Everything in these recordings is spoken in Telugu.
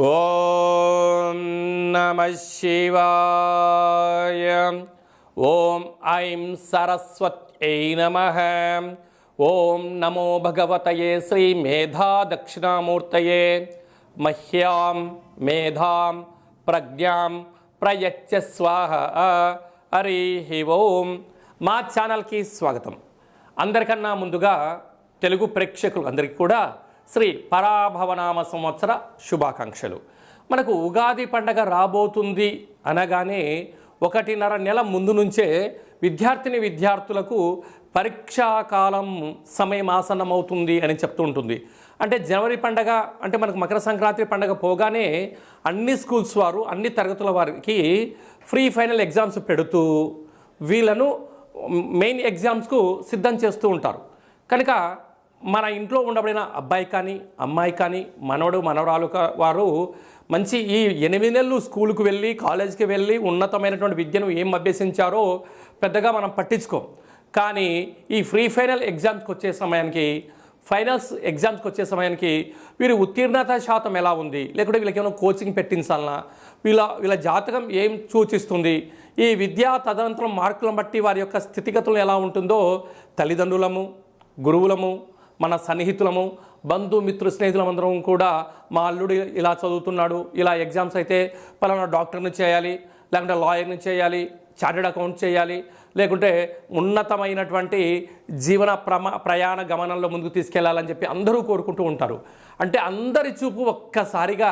ఓం నమ శివాయ. ఓం ఐం సరస్వత్యై నమ. ఓం నమో భగవతయే శ్రీ మేధా దక్షిణామూర్తయే. మహ్యాం మేధాం ప్రజ్ఞాం ప్రయచ్చ స్వాహ. హరి ఓం. మా ఛానల్కి స్వాగతం. అందరికన్నా ముందుగా తెలుగు ప్రేక్షకులు అందరికీ కూడా శ్రీ పరాభవనామ సంవత్సర శుభాకాంక్షలు. మనకు ఉగాది పండగ రాబోతుంది అనగానే ఒకటిన్నర నెల ముందు నుంచే విద్యార్థిని విద్యార్థులకు పరీక్షా కాలం సమయం ఆసన్నమవుతుంది అని చెప్తూ ఉంటుంది. అంటే జనవరి పండగ అంటే మనకు మకర సంక్రాంతి పండగ పోగానే అన్ని స్కూల్స్ వారు అన్ని తరగతుల వారికి ఫ్రీ ఫైనల్ ఎగ్జామ్స్ పెడుతూ వీళ్ళను మెయిన్ ఎగ్జామ్స్కు సిద్ధం చేస్తూ ఉంటారు. కనుక మన ఇంట్లో ఉండబడిన అబ్బాయి కానీ అమ్మాయి కానీ మనవడు మనవరాలు వారు మంచి ఈ ఎనిమిది నెలలు స్కూల్కి వెళ్ళి కాలేజీకి వెళ్ళి ఉన్నతమైనటువంటి విద్యను ఏం అభ్యసించారో పెద్దగా మనం పట్టించుకోం. కానీ ఈ ఫ్రీ ఫైనల్ ఎగ్జామ్స్కి వచ్చే సమయానికి ఫైనల్స్ ఎగ్జామ్స్కి వచ్చే సమయానికి వీరి ఉత్తీర్ణత శాతం ఎలా ఉంది? లేకుంటే వీళ్ళకి ఏమైనా కోచింగ్ పెట్టించాలనా? వీళ్ళ వీళ్ళ జాతకం ఏం సూచిస్తుంది? ఈ విద్యా తదనంతరం మార్కులను బట్టి వారి యొక్క స్థితిగతులు ఎలా ఉంటుందో తల్లిదండ్రులము గురువులము మన సన్నిహితులము బంధుమిత్రు స్నేహితులమందరం కూడా మా అల్లుడు ఇలా చదువుతున్నాడు ఇలా ఎగ్జామ్స్ అయితే పలానా డాక్టర్ని చేయాలి లేకుంటే లాయర్ని చేయాలి చార్టెడ్ అకౌంట్ చేయాలి లేకుంటే ఉన్నతమైనటువంటి జీవన ప్రమా ప్రయాణ గమనంలో ముందుకు తీసుకెళ్ళాలని చెప్పి అందరూ కోరుకుంటూ ఉంటారు. అంటే అందరి చూపు ఒక్కసారిగా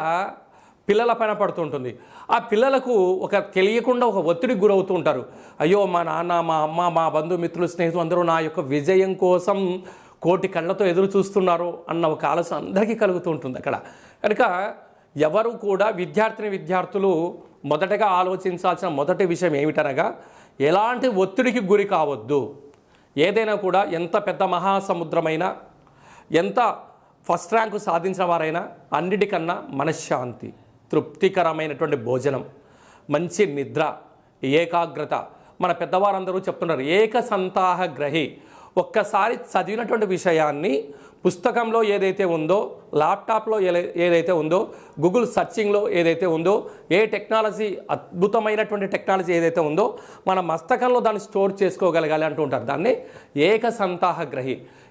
పిల్లల పైన పడుతుంటుంది. ఆ పిల్లలకు ఒక తెలియకుండా ఒక ఒత్తిడికి గురవుతూ ఉంటారు. అయ్యో మా నాన్న మా అమ్మ మా బంధుమిత్రులు స్నేహితులు అందరూ నా యొక్క విజయం కోసం కోటి కళ్ళతో ఎదురు చూస్తున్నారు అన్న ఒక ఆలోచన అందరికీ కలుగుతూ ఉంటుంది అక్కడ. కనుక ఎవరు కూడా విద్యార్థిని విద్యార్థులు మొదటగా ఆలోచించాల్సిన మొదటి విషయం ఏమిటనగా ఎలాంటి ఒత్తిడికి గురి కావద్దు. ఏదైనా కూడా ఎంత పెద్ద మహాసముద్రమైనా ఎంత ఫస్ట్ ర్యాంకు సాధించిన వారైనా అన్నిటికన్నా మనశ్శాంతి తృప్తికరమైనటువంటి భోజనం మంచి నిద్ర ఏకాగ్రత. మన పెద్దవారందరూ చెప్తున్నారు ఏక సంతాహ గ్రహి ఒక్కసారి చదివినటువంటి విషయాన్ని పుస్తకంలో ఏదైతే ఉందో ల్యాప్టాప్లో ఏ- ఏదైతే ఉందో గూగుల్ సర్చింగ్లో ఏదైతే ఉందో ఏ టెక్నాలజీ అద్భుతమైనటువంటి టెక్నాలజీ ఏదైతే ఉందో మన మస్తకంలో దాన్ని స్టోర్ చేసుకోగలగాలి అంటూ ఉంటారు దాన్ని ఏక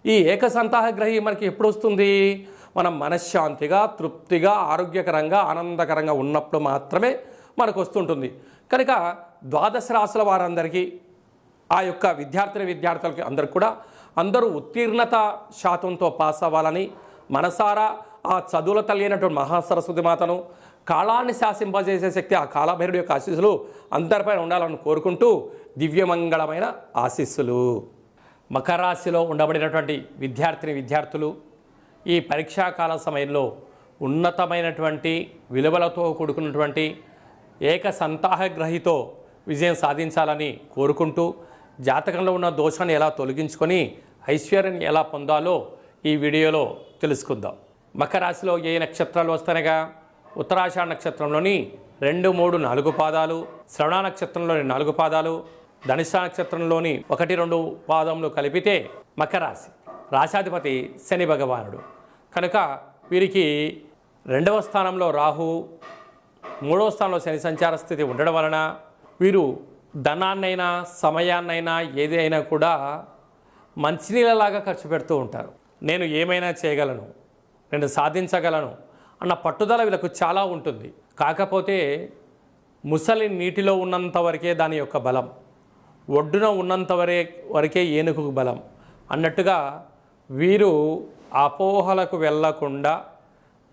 ఈ ఏక సంతాహ గ్రహి మనకి ఎప్పుడు వస్తుంది మనం మనశ్శాంతిగా తృప్తిగా ఆరోగ్యకరంగా ఆనందకరంగా ఉన్నప్పుడు మాత్రమే మనకు వస్తుంటుంది కనుక ద్వాదశ రాశుల వారందరికీ ఆ యొక్క విద్యార్థిని విద్యార్థులకి అందరు కూడా అందరూ ఉత్తీర్ణత శాతంతో పాస్ అవ్వాలని మనసారా ఆ చదువుల తల్లి అయినటువంటి మహాసరస్వతి మాతను కాలాన్ని శాసింపజేసే శక్తి ఆ కాలభైరుడి యొక్క ఆశీస్సులు అందరిపైన ఉండాలని కోరుకుంటూ దివ్యమంగళమైన ఆశీస్సులు. మకరాశిలో ఉండబడినటువంటి విద్యార్థిని విద్యార్థులు ఈ పరీక్షాకాల సమయంలో ఉన్నతమైనటువంటి విలువలతో కూడుకున్నటువంటి ఏక సంతాహగ్రహితో విజయం సాధించాలని కోరుకుంటూ జాతకంలో ఉన్న దోషాన్ని ఎలా తొలగించుకొని ఐశ్వర్యాన్ని ఎలా పొందాలో ఈ వీడియోలో తెలుసుకుందాం. మకర రాశిలో ఏ నక్షత్రాలు వస్తానగా ఉత్తరాషాఢ నక్షత్రంలోని రెండు మూడు నాలుగు పాదాలు శ్రవణ నక్షత్రంలోని నాలుగు పాదాలు ధనిష్ట నక్షత్రంలోని ఒకటి రెండు పాదములు కలిపితే మకర రాశి. రాశాధిపతి శని భగవానుడు. కనుక వీరికి రెండవ స్థానంలో రాహు మూడవ స్థానంలో శని సంచార స్థితి ఉండడం వలన వీరు ధనాన్నైనా సమయాన్నైనా ఏది అయినా కూడా మంచినీళ్ళలాగా ఖర్చు పెడుతూ ఉంటారు. నేను ఏమైనా చేయగలను? నేను సాధించగలను? అన్న పట్టుదల వీళ్ళకు చాలా ఉంటుంది. కాకపోతే ముసలి నీటిలో ఉన్నంత వరకే దాని యొక్క బలం ఒడ్డున ఉన్నంత వరే వరకే ఏనుగుకు బలం అన్నట్టుగా వీరు అపోహలకు వెళ్ళకుండా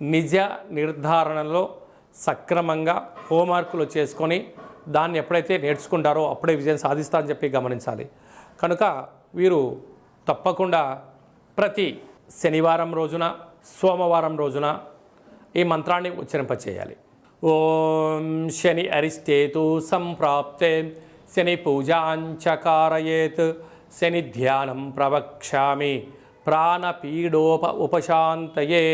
నిజ నిర్ధారణలో సక్రమంగా హోంవర్కులు చేసుకొని దాన్ని ఎప్పుడైతే నేర్చుకుంటారో అప్పుడే విజయం సాధిస్తారని చెప్పి గమనించాలి. కనుక వీరు తప్పకుండా ప్రతి శనివారం రోజున సోమవారం రోజున ఈ మంత్రాన్ని ఉచ్చరింపచేయాలి. ఓం శని అరిష్టేతు సంప్రాప్తే శని పూజాంచకారయేత్ శని ధ్యానం ప్రవక్ష్యామి ప్రాణపీడోప ఉపశాంతయే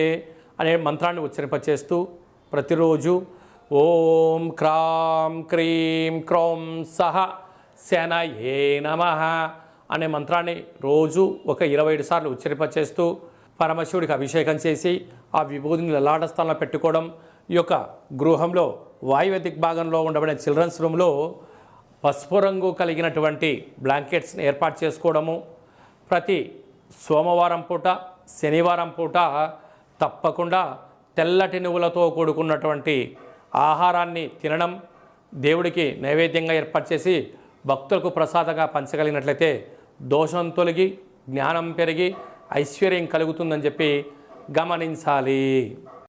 అనే మంత్రాన్ని ఉచ్చరింపచేస్తూ ప్రతిరోజు ఓం క్రాం క్రీం క్రౌం సహ శనయే నమ అనే మంత్రాన్ని రోజు ఒక ఇరవై ఏడు సార్లు ఉచ్చరింపచేస్తూ పరమశివుడికి అభిషేకం చేసి ఆ విభూతిని లలాట స్థానంలో పెట్టుకోవడం ఈ యొక్క గృహంలో వాయువ్య దిగ్భాగంలో ఉండబడిన చిల్డ్రన్స్ రూమ్లో పసుపు రంగు కలిగినటువంటి బ్లాంకెట్స్ని ఏర్పాటు చేసుకోవడము. ప్రతి సోమవారం పూట శనివారం పూట తప్పకుండా తెల్లటి నువ్వులతో కూడుకున్నటువంటి ఆహారాన్ని తినడం దేవుడికి నైవేద్యంగా ఏర్పాటు చేసి భక్తులకు ప్రసాదంగా పంచగలిగినట్లయితే దోషం తొలగి జ్ఞానం పెరిగి ఐశ్వర్యం కలుగుతుందని చెప్పి గమనించాలి.